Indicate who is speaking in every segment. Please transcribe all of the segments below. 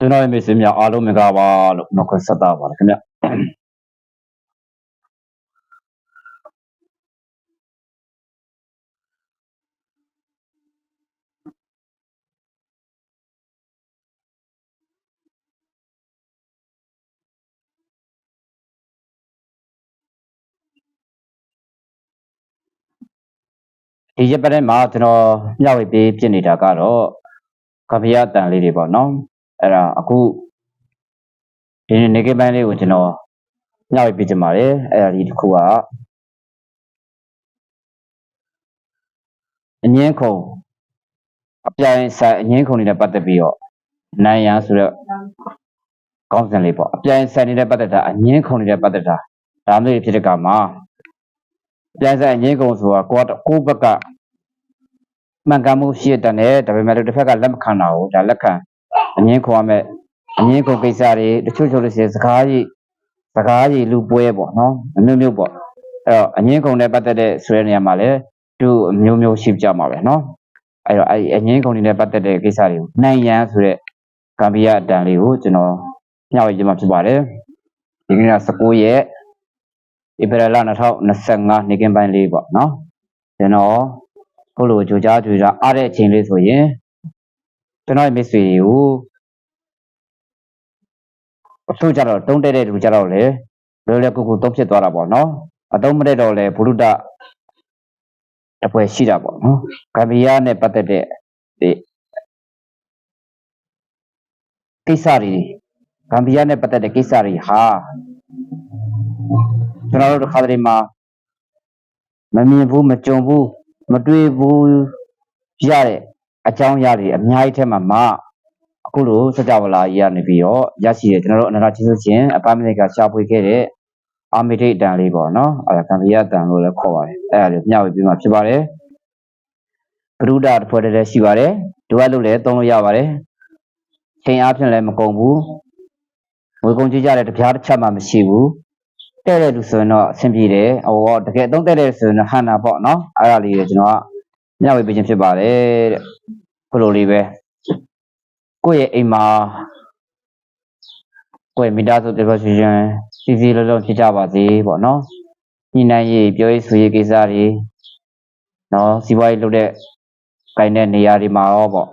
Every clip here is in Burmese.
Speaker 1: ကျွန်တော်ရဲ့မိတ်ဆွေများအားလုံးမင်္ဂလာပါလို့နှုတ်ခွန်းဆက်တာပါတယ်ခင်ဗျဒီရက်ပိုင်းမှာကျွန်တော်မျှဝေပေးဖြစ်နေတာကတော့ကပ္ပယတန်လေးတွေပေါ့နော် အဲ့ဒါအခုဒီနေ့နေကပိုင်းလေးကိုကျွန်တော်မျှဝေပေးချင်ပါတယ်အဲ့ဒါဒီတစ်ခုကအငင်းခုံအပြိုင်ဆိုင်အငင်းခုံတွေနဲ့ပတ်သက်ပြီးတော့နိုင်ရန်ဆိုတော့ကောင်းစင်လေးပေါ့အပြိုင်ဆိုင်တွေနဲ့ပတ်သက်တာအငင်းခုံတွေနဲ့ပတ်သက်တာဒါမျိုးတွေဖြစ်တဲ့ကမှာအပြိုင်ဆိုင်အငင်းခုံဆိုတာကိုကကိုယ့်ဘက်ကမှန်ကန်မှုရှိတဲ့နဲ့ဒါပေမဲ့လို့တစ်ဖက်ကလက်မခံတာကိုဒါလက်ခံ အငင်းခုံရမယ်အငင်းခုံကိစ္စတွေတချို့ချို့လို့ရှိရင်စကားကြီးစကားကြီးလူပွဲပေါ့နော်အမျိုးမျိုးပေါ့အဲ့တော့အငင်းခုံနဲ့ပတ်သက်တဲ့ဆိုတဲ့နေရာမှာလည်းသူအမျိုးမျိုးရှိကြမှာပဲနော်အဲ့တော့အဲ့ဒီအငင်းခုံတွေနဲ့ပတ်သက်တဲ့ကိစ္စတွေကိုနိုင်ရန်ဆိုတဲ့ကံပိယအတန်လေးကိုကျွန်တော်ညှောက်ရခြင်းမှာဖြစ်ပါတယ်ဒီကနေ့က19ရက်ဧပြီလ2025နေ့ကင်းပိုင်းလေးပေါ့နော်ကျွန်တော်ခုလိုကြိုကြားကြွေတာအားတဲ့အချိန်လေးဆိုရင် ကျွန်တော်ရဲ့မိတ်ဆွေတွေကိုအထူးကြတော့တုံးတဲ့တဲ့လူကြတော့လေလွယ်လွယ်ကူကူတုံးဖြစ်သွားတာပေါ့နော်အတုံးမတဲ့တော့လေဘုရုဒ္ဓတပွဲရှိတာပေါ့နော်ကဗ္ဗီယနဲ့ပတ်သက်တဲ့ဒီကိစ္စတွေဂမ်ဘီယာနဲ့ပတ်သက်တဲ့ကိစ္စတွေဟာကျွန်တော်တို့တစ်ခါတည်းမှာမမြင်ဘူးမကြုံဘူးမတွေ့ဘူးရတဲ့ အကြောင်းအရာတွေအများကြီးထဲမှာမှအခုလိုစကြဝဠာကြီးကနေပြီးတော့ရရှိတဲ့ကျွန်တော်တို့အနာဂတ်ကျေးဇူးရှင်အပမနိကရှားပွေခဲ့တဲ့အာမေဒိတ်တန်လေးပေါ့နော်အဲဒါကံပြရတန်လို့လည်းခေါ်ပါတယ်အဲဒါလေးမျှဝေပြီးမှဖြစ်ပါတယ်ဘရုဒ္ဓတစ်ဖွဲ့တည်းရှိပါတယ်ဒုဝတ်လို့လည်းသုံးလို့ရပါတယ်ချိန်အားဖြင့်လည်းမကုန်ဘူးငွေကုန်ကြည့်ကြတဲ့တပြားတစ်ချက်မှမရှိဘူးတဲ့တဲ့လူဆိုရင်တော့အဆင်ပြေတယ်ဟိုတကယ်အသုံးတဲ့တဲ့ဆိုရင်တော့ဟန်တာပေါ့နော်အဲ့ဒါလေးကိုကျွန်တော်က မျှဝေပေးခြင်းဖြစ်ပါတယ်တဲ့ခုလိုလေးပဲကိုယ့်ရဲ့အိမ်မှာကိုယ့်ရဲ့မိသားစုတစ်ပတ်ရှင်ရှင်စီစီလုံးလုံးဖြစ်ကြပါစေပေါ့နော်ညီနိုင်ရေးပြောရေးဆိုရေးကိစ္စတွေနော်စီးပွားရေးလုပ်တဲ့ကိုင်တဲ့နေရာတွေမှာရောပေါ့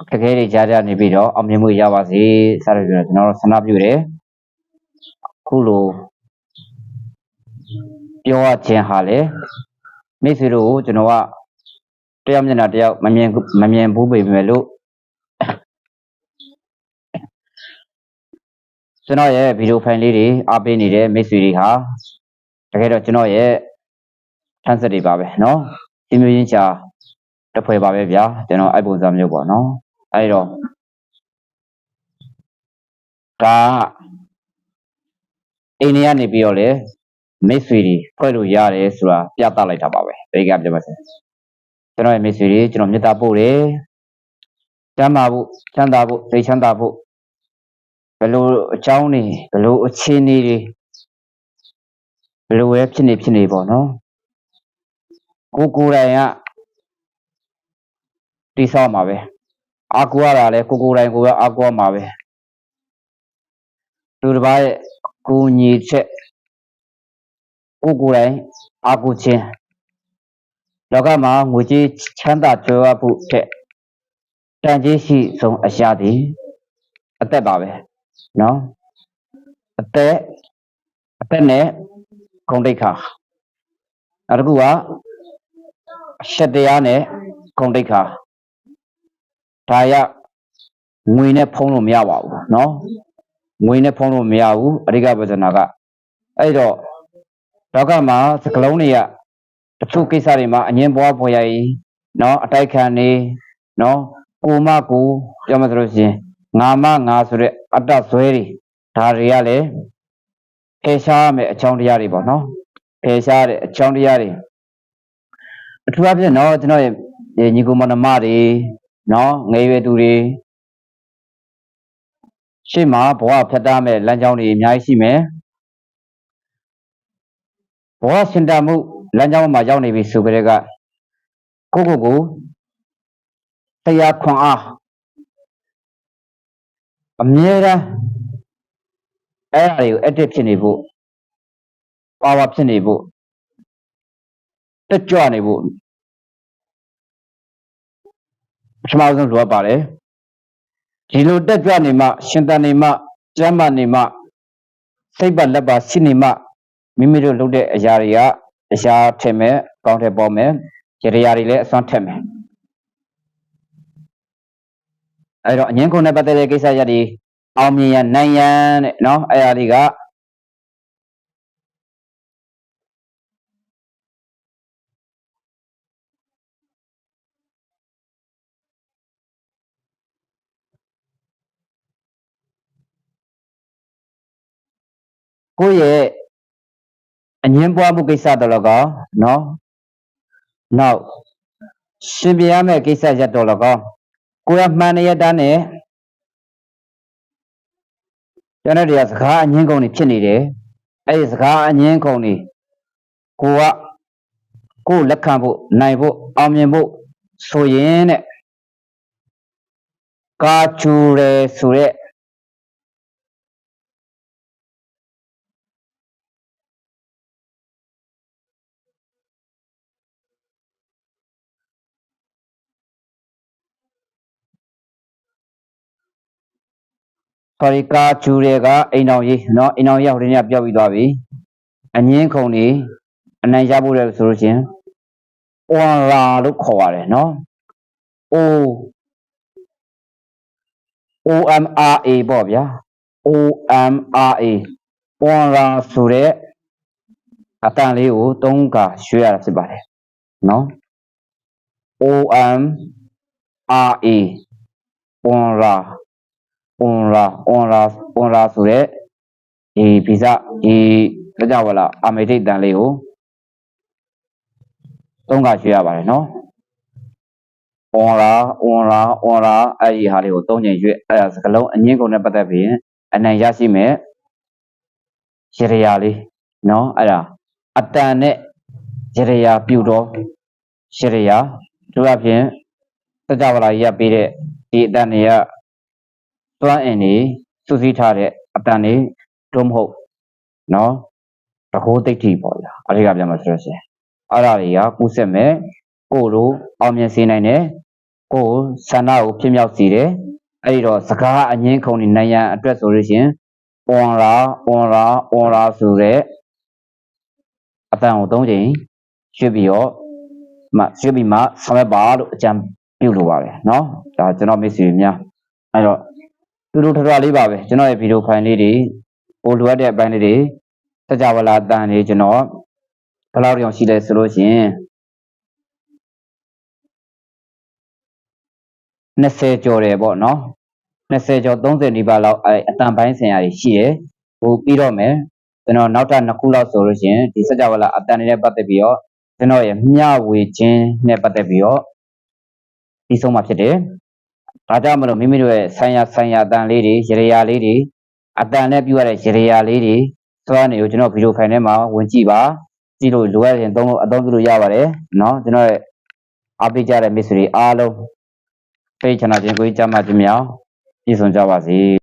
Speaker 1: အခက်အခဲတွေကြားကြနေပြီးတော့အောင်မြင်မှုရပါစေစသဖြင့်ကျွန်တော်တို့ဆန္ဒပြုတယ်ခုလို ပြောရခြင်းဟာလေမိတ်ဆွေတို့ကိုကျွန်တော်ကတယောက်မျက်နှာတယောက်မမြင်မမြင်ဘူးပေမဲ့လို့ကျွန်တော်ရဲ့ဗီဒီယိုဖိုင်လေးတွေအားပေးနေတဲ့မိတ်ဆွေတွေဟာတကယ်တော့ကျွန်တော်ရဲ့ထမ်းဆက်တွေပါပဲเนาะဒီမျိုးချင်းချာတဖွဲပါပဲဗျာကျွန်တော်အဲ့ပုံစံမျိုးပေါ့နော်အဲ့တော့ဒါအိန္ဒိယနေပြီးတော့လေ မိတ်ဆွေတွေဖွဲ့လို့ရတယ်ဆိုတာပြသလိုက်တာပါပဲဘယ်ကပြောမစကျွန်တော်ရဲ့မိတ်ဆွေတွေကျွန်တော်မေတ္တာပို့တယ်ချမ်းသာဖို့ချမ်းသာဖို့သိချမ်းသာဖို့ဘယ်လိုအကြောင်းနေဘယ်လိုအခြေအနေတွေဘယ်လိုပဲဖြစ်နေဖြစ်နေပေါ့နော်ကိုကိုယ်တိုင်ကတိဆောက်မှာပဲအာကူရတာလဲကိုကိုယ်တိုင်ကိုယ်ကအာကူရမှာပဲသူတစ်ပါးရဲ့ကိုညီချက် ကိုကိုယ်တိုင်အားကိုးခြင်းလောကမှာငွေကြေးချမ်းသာကြွယ်ဝဖို့တဲ့တန်ကြီးရှိဆုံးအရာသည်အသက်ပါပဲနော်အသက်အသက်နဲ့ဂုံတိတ်ခါနောက်တစ်ခုကအရှက်တရားနဲ့ဂုံတိတ်ခါဒါရငွေနဲ့ဖုံးလို့မရပါဘူးနော်ငွေနဲ့ဖုံးလို့မရဘူးအရိကပဇနာကအဲ့တော့ လောကမှာစကလုံးတွေကတချို့ကိစ္စတွေမှာအငင်းပွားဖွယ်ရည်နော်အတိုက်ခံနေနော်ကိုမကိုပြောမှဆိုလို့ရှိရင်ငါမငါဆိုတဲ့အတ္တဇွဲတွေဒါတွေကလည်းဖယ်ရှားရမယ်အကြောင်းတရားတွေပေါ့နော်ဖယ်ရှားတဲ့အကြောင်းတရားတွေအထူးအဖြင့်နော်ကျွန်တော်ရဲ့ညီကိုမနမတွေနော်ငယ်ရွယ်သူတွေရှေ့မှာဘဝဖြတ်တမ်းမဲ့လမ်းကြောင်းတွေအများကြီးရှိမယ် ဘဝစင်တာမှုလမ်းကြောင်းမှာရောက်နေပြီဆိုကြတဲ့ကကိုကိုကိုတရားခွန်အားအမြဲတမ်းအဲ့အရာတွေကို active ဖြစ်နေဖို့ power ဖြစ်နေဖို့တက်ကြွနေဖို့ပထမဆုံးလိုအပ်ပါတယ်ဒီလိုတက်ကြွနေမှ ရှင်သန်နေမှကျမ်းမာနေမှစိတ်ပါလက်ပါရှိနေမှ မိမိတို့လုပ်တဲ့အရာတွေကအရာထင်မဲ့ကောင်းတဲ့ပေါ်မဲ့ကြရရာတွေလည်းအစွမ်းထက်မယ်အဲ့တော့အငင်းခုံနဲ့ပတ်သက်တဲ့ကိစ္စရပ်တွေအောင်မြင်ရန်နိုင်ရန်တဲ့နော်အဲ့အရာတွေကကိုယ့်ရဲ့ အငင်းပွားမှုကိစ္စတော်လည်းကောင်းနော်နောက်ရှင်ပြရမယ့်ကိစ္စရက်တော်လည်းကောင်းကိုယ်ကမှန်တဲ့ရတန်းနဲ့ကျွန်တော်တွေကစကားအငင်းကုန်နေဖြစ်နေတယ်အဲ့ဒီစကားအငင်းကုန်နေကိုကကိုယ်လက်ခံဖို့နိုင်ဖို့အောင်မြင်ဖို့ဆိုရင်တဲ့ကာချူရဲဆိုတဲ့ ခေါ်ဒီကာကျူတွေကအိမ်တော်ရေးနော်အိမ်တော်ရေးဟိုတင်းကပြောက်ပြီးသွားပြီအငင်းခုံတွေအနိုင်ရဖို့လဲဆိုလို့ရှင်အွန်လာလို့ခေါ်ရတယ်နော် O O M R A ပေါ့ဗျာ O M R A အွန်လာဆိုတဲ့အတန်လေးကိုသုံးခါရွှေ့ရတာဖြစ်ပါတယ်နော် O M R A အွန်လာ onra onra onra ဆိုတဲ့ဒီဗီဇဒီတကြဝလာအာမေတိတ်တန်လေးကိုသုံးခါရွှေ့ရပါတယ်နော် onra onra onra အဲ့ဒီဟာလေးကိုသုံးချိန်ရွှေ့အဲ့ဒါစကလုံးအငင်းကုန်နဲ့ပတ်သက်ပြီးအနံရရှိမဲ့ရရရာလေးနော်အဲ့ဒါအတန်နဲ့ရရရာပြူတော့ရရရာတို့အပြင်တကြဝလာရပေးတဲ့ဒီအတန်တွေက သွမ်းအင်နေစုစည်းထားတဲ့အတန်တွေတို့မဟုတ်เนาะတကိုးသိဋ္ဌိပေါ့ဗျာအဲ့ဒီကပြန်မှာဆိုလို့ရှိရင်အဲ့ဒါတွေကကူးဆက်မဲ့ကိုယ်လိုအောင်မြင်စေနိုင်တယ်ကိုယ်ဆန္ဒကိုဖြစ်မြောက်စေတယ်အဲ့ဒီတော့စကားအငင်းခုန်နေနိုင်ရန်အတွက်ဆိုလို့ရှိရင် on la on la on la ဆိုတဲ့အတန်ကိုသုံးချိန်ရွှေ့ပြီးတော့မှရွှေ့ပြီးမှဆောင်ရွက်ပါလို့အကြံပြုလိုပါတယ်เนาะဒါကျွန်တော်မိတ်ဆွေများအဲ့တော့ တူတူထထလေးပါပဲကျွန်တော်ရဲ့ဗီဒီယိုဖိုင်လေးတွေဟိုလိုအပ်တဲ့အပိုင်းလေးတွေစကြဝဠာတန်လေးကျွန်တော်ဘယ်လောက်တောင်ရှိလဲဆိုလို့ရှိရင်20ကျော်တယ်ပေါ့နော်20ကျော်30ဒီပါလောက်အဲအတန်ပိုင်းဆိုင်ရာတွေရှိတယ်ဟိုပြီးတော့မယ်ကျွန်တော်နောက်ထပ်2ခုလောက်ဆိုလို့ရှိရင်ဒီစကြဝဠာအတန်တွေနဲ့ပတ်သက်ပြီးတော့ကျွန်တော်ရဲ့မျှဝေခြင်းနဲ့ပတ်သက်ပြီးတော့ပြီးဆုံးမှာဖြစ်တယ် ဒါကြောင့်မလို့မိမိတို့ရဲ့ဆိုင်ရာဆိုင်ရာအတန်လေးတွေရရရာလေးတွေအတန်နဲ့ပြုရတဲ့ရရရာလေးတွေစွမ်းနေကိုကျွန်တော်ဗီဒီယိုဖိုင်ထဲမှာဝင်ကြည့်ပါကြည့်လို့လိုအပ်ရင်သုံးလို့အသုံးပြုလို့ရပါတယ်เนาะကျွန်တော်ရဲ့အားပေးကြတဲ့မိတ်ဆွေတွေအားလုံးဖိတ်ချနာခြင်းကိုကြမ်းမှခြင်းများပြည့်စုံကြပါစေ